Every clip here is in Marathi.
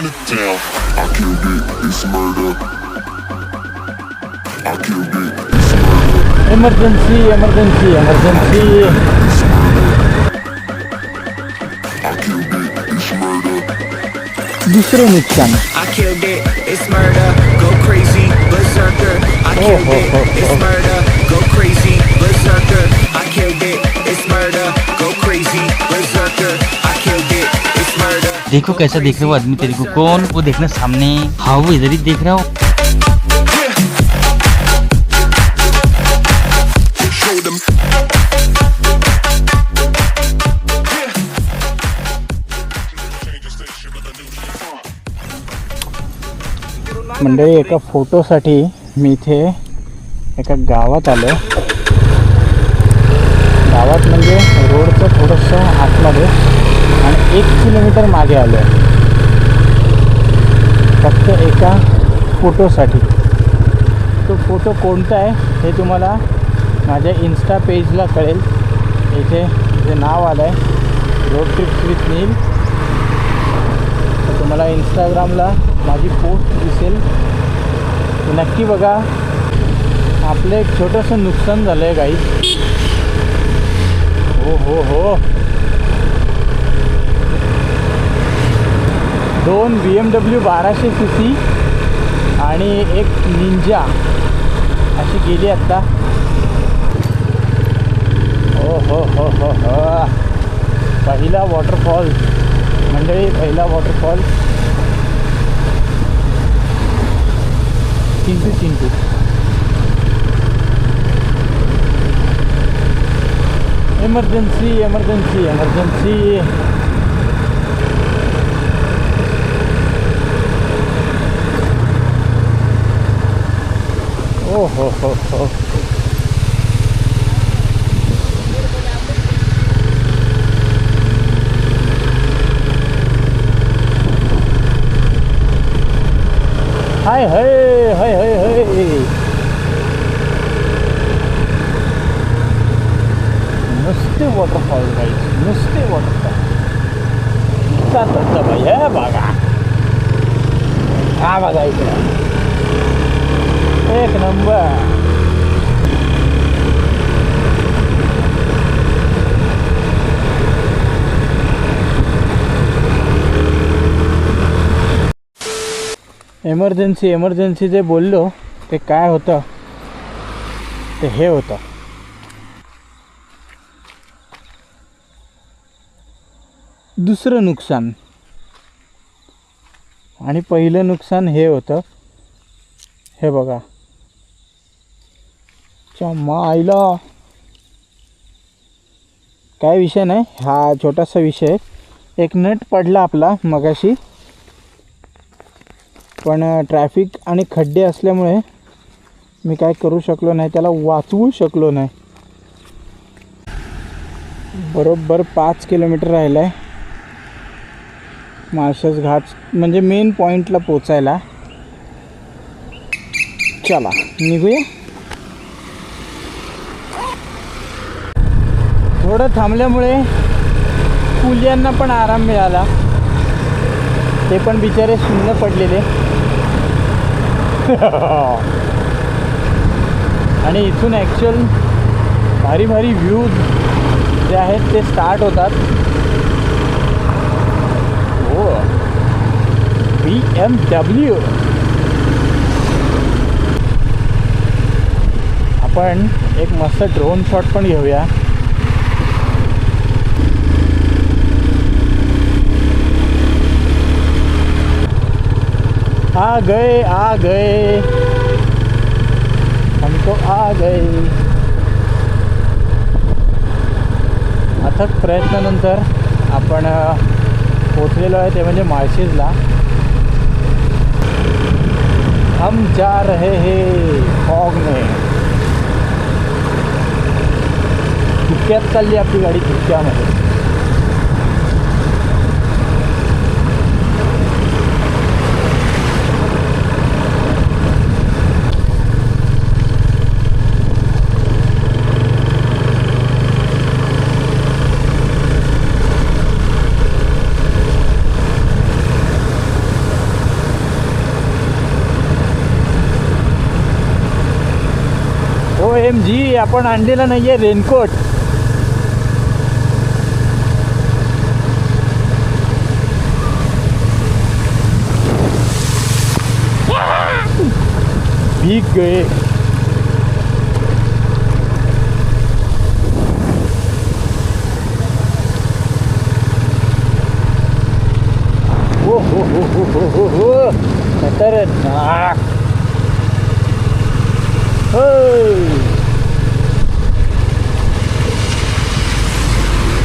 on the tail. I killed it, it's murder. I killed it, it's murder. Emergency, emergency, emergency. It's I killed it, it's murder. I killed it, it's murder. Go crazy, berserker. I killed oh, oh, oh, it, it's oh. murder. Go crazy, berserker. I killed it, it's murder. देखो कैसा देख रहे हो आदमी तेरे को? कौन? वो देखना सामने। हाँ वो इधर ही देख रहा हो। मंडळी एका फोटोसाठी मी इथे एका गावात आलो गावात म्हणजे रोडचं थोडंसं आतमध्ये. आणि एक किलोमीटर मागे आलो फक्त एका फोटोसाठी. तो फोटो कोणता आहे हे तुम्हाला माझ्या इन्स्टा पेजला कळेल. इथे जे नाव आलं आहे रोड ट्रिप्स विथ नील तर तुम्हाला इंस्टाग्रामला माझी पोस्ट दिसेल. नक्की बघा. आपलं एक छोटंसं नुकसान झालं आहे गाई हो हो हो. दोन बी एम डब्ल्यू बाराशे सी सी आणि एक निंजा अशी गेली आत्ता हो हो हो हो हो. पहिला वॉटरफॉल मंडळी पहिला waterfall Chintu Chintu. Emergency emergency emergency ओ हो हो हो हाय हाय हाय हाय हाय नुसते वॉटरफॉल गाईज नुसते वॉटरफॉल इतका धबधबा हे बघा हा बघा इकडे एक नंबर एमर्जन्सी एमर्जन्सी जे बोललो ते काय होतं? ते हे होतं. दुसरं नुकसान. आणि पहिलं नुकसान हे होतं. हे बघा. च्या आईला काय विषय नाही? हा छोटासा विषय. एक नट पडला आपला मगाशी. पण ट्रॅफिक आणि खड्डे असल्यामुळे मी काय करू शकलो नाही त्याला वाचवू शकलो नाही. बरोबर पाच किलोमीटर राहिलं आहे माळशेज घाट म्हणजे मेन पॉईंटला पोचायला. चला निघूया. थोडं थांबल्यामुळे कुलियांना पण आराम मिळाला. ते पण बिचारे सुंदर पडलेले. आणि इथून ॲक्च्युअल भारी भारी व्ह्यूज जे आहेत ते स्टार्ट होतात. हो. बी एम डब्ल्यू आपण एक मस्त ड्रोन शॉट पण घेऊया. आ गए आ गए। हम तो आ गए। अथक प्रयत्नानंतर आपण पोचलेलो आहे ते म्हणजे माळशेजला हम जा रहे हे फॉग में. धुक्यात चालली आपली गाडी धुक्यामध्ये एम जी आपण आणलेला नाहीये रेनकोट. भीग गए. हो हो हो हो हो हो हो. खतरनाक.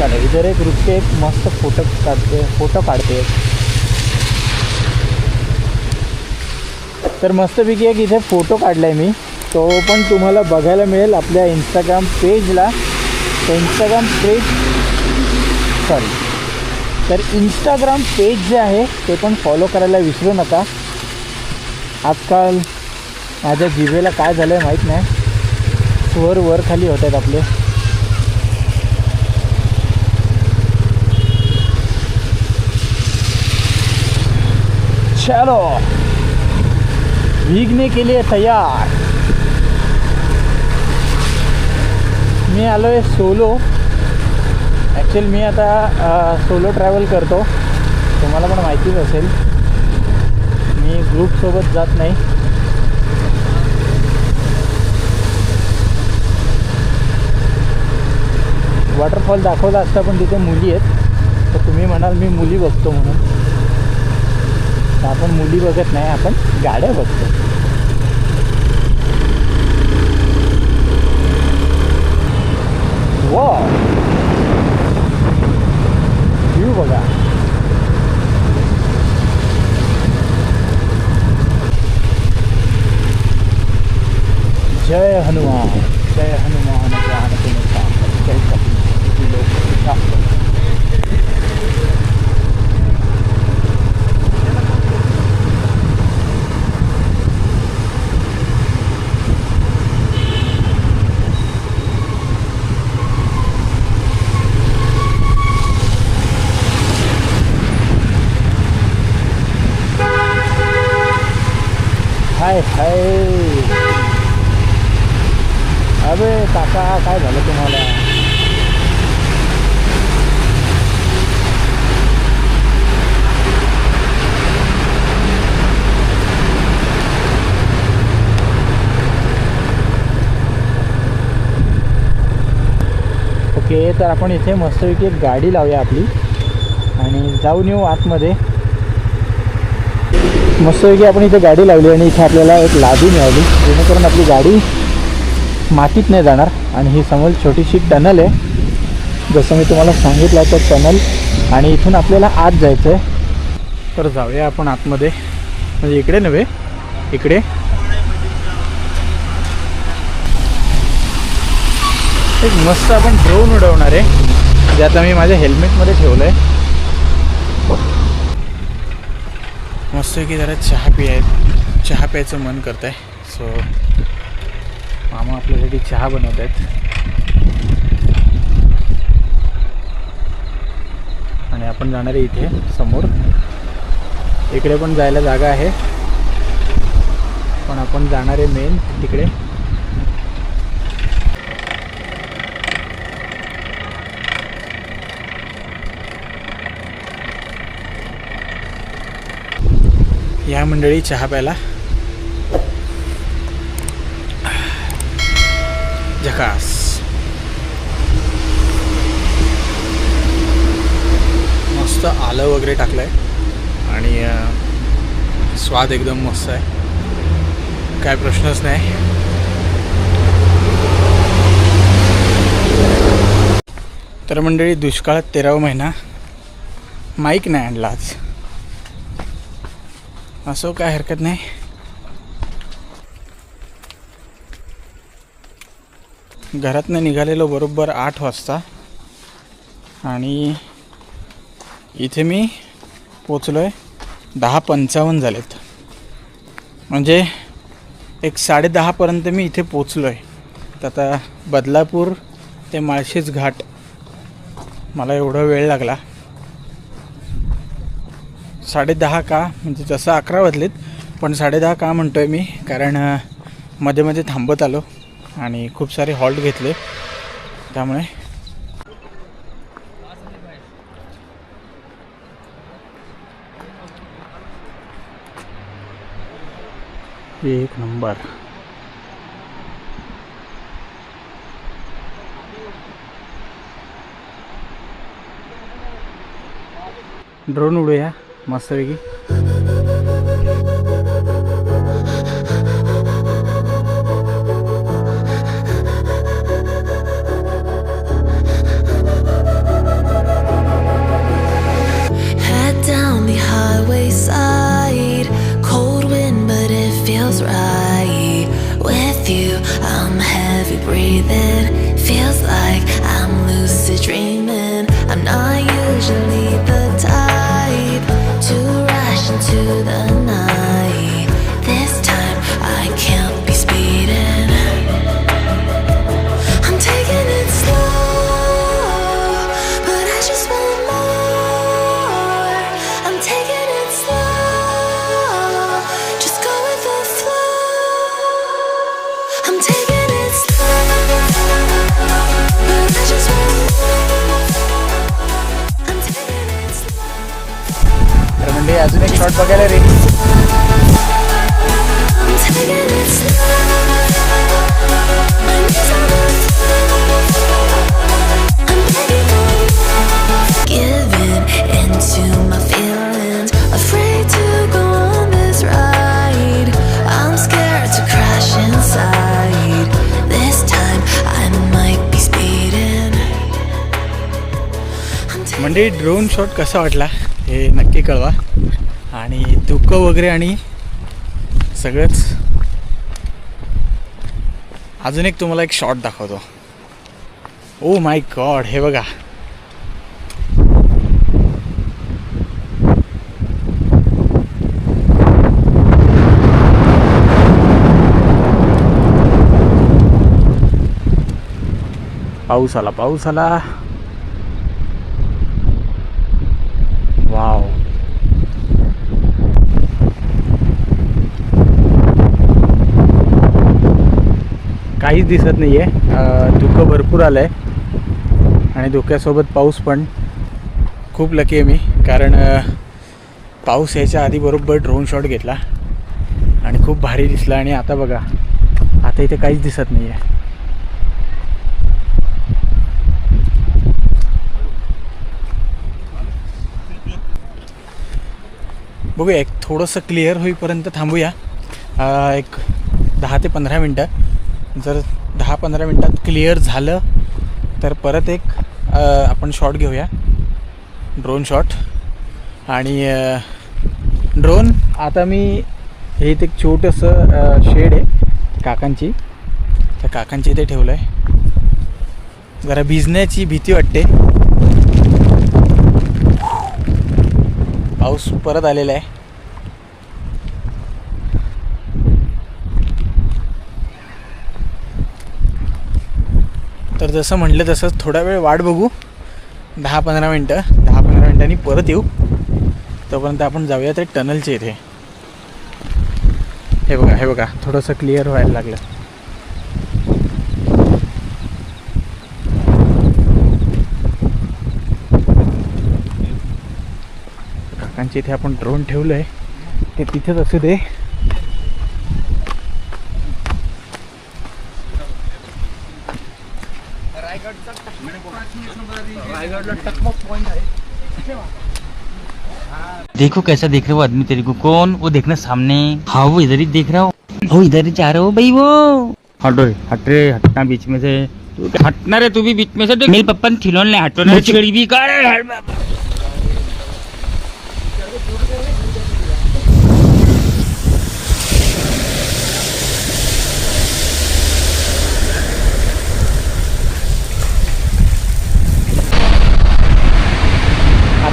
चालेल. चला इधर एक रुपये एक मस्त फोटो काढते फोटो काढते तर मस्तपैकी एक इथे फोटो काढला आहे मी. तो पण तुम्हाला बघायला मिळेल आपल्या इंस्टाग्राम पेजला तर इंस्टाग्राम पेज सॉरी तर इंस्टाग्राम पेज जे आहे ते पण फॉलो करायला विसरू नका. आजकाल माझ्या जिभेला काय झालं आहे माहीत नाही. स्वर वर खाली होत आहेत आपले. चलो भीगने के लिए तैयार. मी आलो आहे सोलो ॲक्च्युअल मी आता सोलो ट्रॅव्हल करतो. तुम्हाला पण माहितीच असेल. मी ग्रुपसोबत जात नाही. वॉटरफॉल दाखवला असता पण तिथे मुली आहेत. तर तुम्ही म्हणाल मी मुली बघतो म्हणून. तर आपण मुली बघत नाही आपण गाड्या बघतो. वा व्ह्यू बघा. जय हनुमान जय हनुमान. तर आपण इथे मस्तपैकी एक गाडी लावूया आपली. आणि जाऊन येऊ आतमध्ये. मस्तपैकी आपण इथे गाडी लावली आणि इथे आपल्याला एक लादी मिळाली. जेणेकरून आपली गाडी मातीत नाही जाणार. आणि ही समोर छोटीशी टनल आहे. जसं मी तुम्हाला सांगितलं तर टनल आणि इथून आपल्याला आत जायचं आहे तर जाऊया आपण आतमध्ये. म्हणजे इकडे नव्हे इकडे. एक मस्त आपण ड्रोन उडवणार आहे. जे आता मी माझ्या हेल्मेटमध्ये ठेवलं आहे मस्त की जरा चहा पियाय चहा प्यायचं मन करत आहे सो मामा आपल्यासाठी चहा बनवत आहेत आणि आपण जाणार आहे इथे समोर. इकडे पण जायला जागा आहे. पण आपण जाणार आहे मेन तिकडे. या मंडळी चहा प्यायला. झकास. मस्त आलं वगैरे टाकलं आहे आणि स्वाद एकदम मस्त आहे. काय प्रश्नच नाही. तर मंडळी दुष्काळात तेरावा महिना. माईक नाही आणला आज. असो काय हरकत नाही घरातनं निघालेलो बरोबर आठ वाजता. आणि इथे मी पोचलो आहे दहा पंचावन्न झालेत. म्हणजे एक साडेदहापर्यंत मी इथे पोचलो आहे तर आता बदलापूर ते माळशेज घाट. मला एवढा वेळ लागला. साडेदहा का म्हणजे जसं अकरा वाजलेत पण साडेदहा का म्हणतो आहे मी कारण मध्ये मध्ये थांबत आलो आणि खूप सारे हॉल्ट घेतले. त्यामुळे एक नंबर. ड्रोन उडूया. मस्तपैकी I might be speeding. I'm taking म्हणजे ड्रोन शॉट कसा वाटला ते नक्की कळवा. आणि दुःख वगैरे आणि सगळंच. अजून एक तुम्हाला एक शॉट दाखवतो. ओ माय गॉड हे बघा. पाऊस आला पाऊस आला. काहीच दिसत नाही आहे धुकं भरपूर आलं आहे आणि धुक्यासोबत पाऊस पण. खूप लकी आहे मी कारण पाऊस यायच्या आधी बरोबर ड्रोन शॉट घेतला. आणि खूप भारी दिसला. आणि आता बघा आता इथे काहीच दिसत नाही आहे बघूया एक थोडंसं क्लिअर होईपर्यंत थांबूया. एक दहा ते पंधरा मिनटं. जर दहा पंधरा मिनटात क्लिअर झालं तर परत एक आपण शॉट घेऊया. Drone shot. आणि ड्रोन आता मी हे इथे एक छोटंसं शेड आहे काकांची. त्या काकांची इथे ठेवलं आहे जरा भिजण्याची भीती वाटते. पाऊस परत आलेला आहे. तर जसं म्हटलं तसं थोडा वेळ वाट बघू. दहा पंधरा मिनटं. दहा पंधरा मिनटांनी परत येऊ. तोपर्यंत आपण जाऊया ते टनलचे इथे. हे बघा हे बघा थोडंसं क्लिअर व्हायला लागलं. काकांचे इथे आपण ड्रोन ठेवलं आहे ते तिथेच असू दे. देखो कैसा देख रहे हो आदमी तेरे को। कौन? वो देखना सामने। हाँ वो इधर ही देख रहा हो। वो इधर ही जा रहे हो भाई वो। हटो हट रे हटना बीच में से। हटना रे तू भी बीच में से देख। मेरे पप्पा ने खिलौने हटो ना। चिड़ी भी कर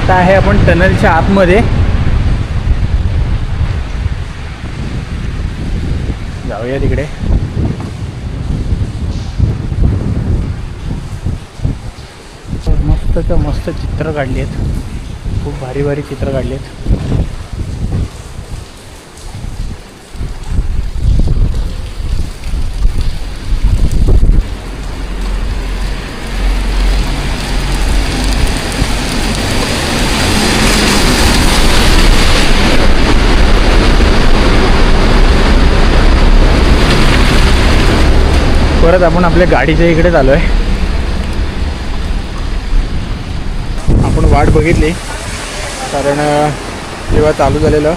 आता आहे आपण टनलच्या आतमध्ये. जाऊया तिकडे. मस्त मस्त चित्र काढली आहेत खूप भारी भारी चित्र काढली आहेत परत आपण आपल्या गाडीच्या इकडे आलो आहे आपण वाट बघितली. कारण तेव्हा जेव्हा चालू झालेलं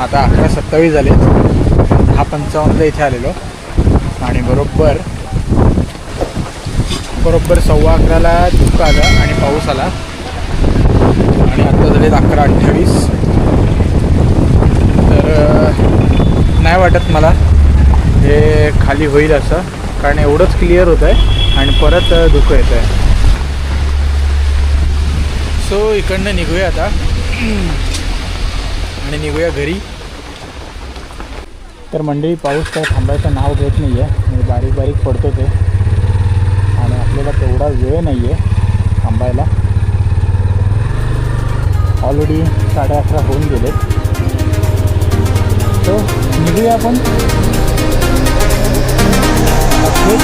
आता अकरा सत्तावीस झाले. दहा पंचावन्नला इथे आलेलो. आणि बरोबर बरोबर सव्वा अकराला धुकं आलं आणि पाऊस आला. आणि आत्ता झालेत अकरा अठ्ठावीस. तर नाही वाटत मला. हे खाली होईल असं कारण एवढंच क्लिअर होतं आहे आणि परत धुकं येतं आहे सो इकडनं निघूया आता. आणि निघूया घरी. तर मंडळी पाऊस काय थांबायचं नाव घेत नाही आहे म्हणजे बारीक बारीक पडतो ते. आणि आपल्याला तेवढा वेळ नाही आहे थांबायला. ऑलरेडी साडे अकरा होऊन गेले. सो निघूया आपण. हो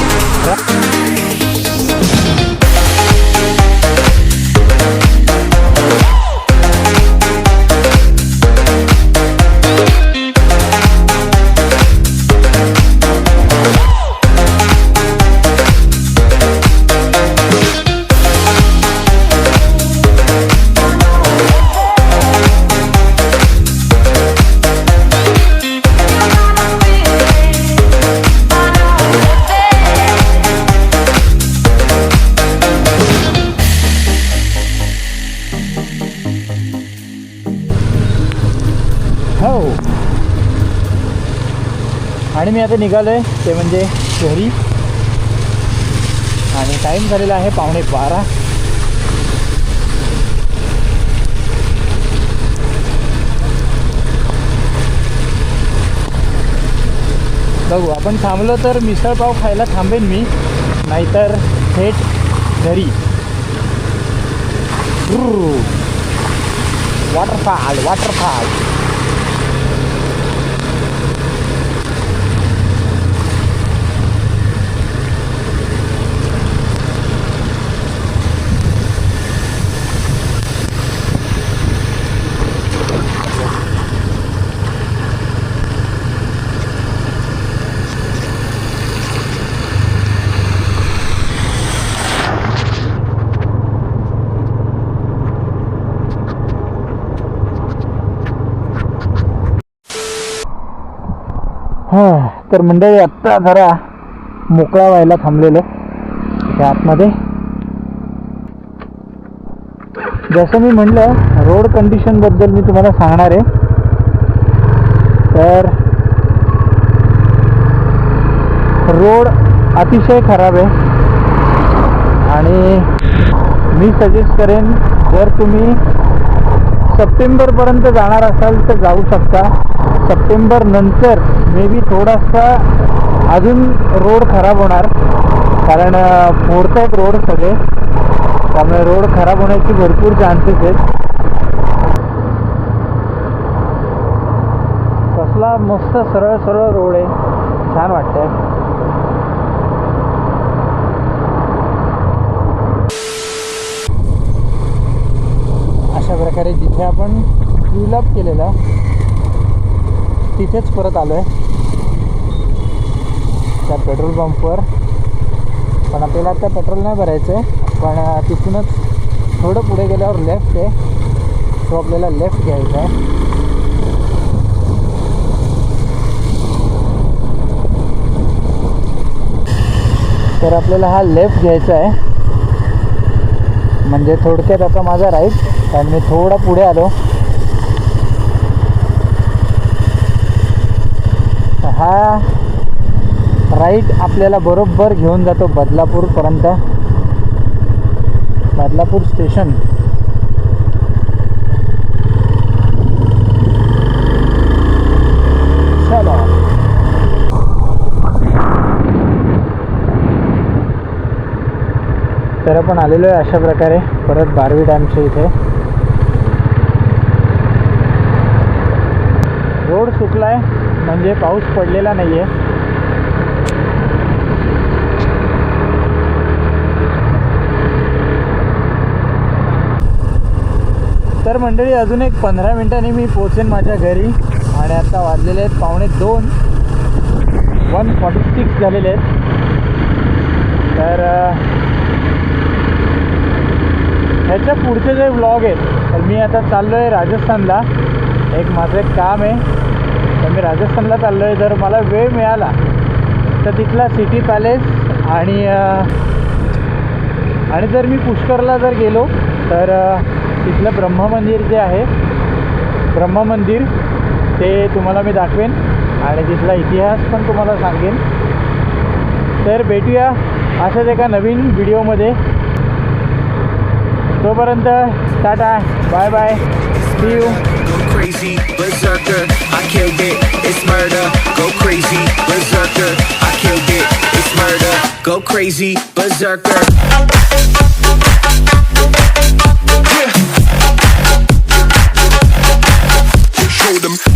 मी आता निघालो आहे ते म्हणजे घरी. आणि टाईम झालेला आहे पावणे बारा. बघू आपण थांबलो तर मिसळपाव खायला थांबेन मी नाहीतर थेट घरी. वॉटरफॉल वॉटरफॉल तर मंडळी आत्ता जरा मोकळा व्हायला थांबलेलो. त्या आतमध्ये. जसं मी म्हणलं रोड कंडिशनबद्दल मी तुम्हाला सांगणार आहे. तर रोड अतिशय खराब आहे. आणि मी सजेस्ट करेन जर तुम्ही सप्टेंबरपर्यंत जाणार असाल तर जाऊ शकता. सप्टेंबर नंतर मे बी थोडासा अजून रोड खराब होणार. कारण अं, आहेत रोड सगळे. त्यामुळे रोड खराब होण्याची भरपूर चान्सेस आहेत. कसला मस्त सरळ सरळ रोड आहे. छान वाटतंय. अशा प्रकारे जिथे आपण अप केलेला तिथेच परत आलो आहे त्या पेट्रोल पंपवर. पण आपल्याला आता पेट्रोल नाही भरायचं आहे पण तिथूनच थोडं पुढे गेल्यावर लेफ्ट आहे. तो आपल्याला लेफ्ट घ्यायचा आहे. तर आपल्याला हा लेफ्ट घ्यायचा आहे. म्हणजे थोडक्यात आता माझा राईट कारण मी थोडा पुढे आलो. हा राईट आपल्याला बरोबर घेऊन जातो बदलापूरपर्यंत. बदलापूर स्टेशन. चला. तर आपण आलेलो आहे अशा प्रकारे. परत बारवी डॅमच्या इथे. सुकला आहे म्हणजे पाऊस पडलेला नाही आहे तर मंडळी अजून एक पंधरा मिनिटांनी मी पोचेन माझ्या घरी. आणि आता वाजलेले आहेत पावणे दोन. वन फॉर्टी सिक्स झालेले आहेत. तर ह्याच्या पुढचे जे व्लॉग आहेत तर मी आता चाललो आहे राजस्थानला. एक माझं एक काम आहे. तर मी राजस्थानला चाललो आहे जर मला वेळ मिळाला तर तिथला सिटी पॅलेस आणि आणि जर मी पुष्करला जर गेलो तर तिथलं ब्रह्ममंदिर जे आहे ब्रह्ममंदिर ते तुम्हाला मी दाखवेन आणि तिथला इतिहास पण तुम्हाला सांगेन. तर भेटूया अशाच एका नवीन व्हिडिओमध्ये. तोपर्यंत tata bye bye see you crazy, berserker, I killed it, it's murder. Go crazy, berserker, I killed it, it's murder. Go crazy, berserker. Yeah. Show them.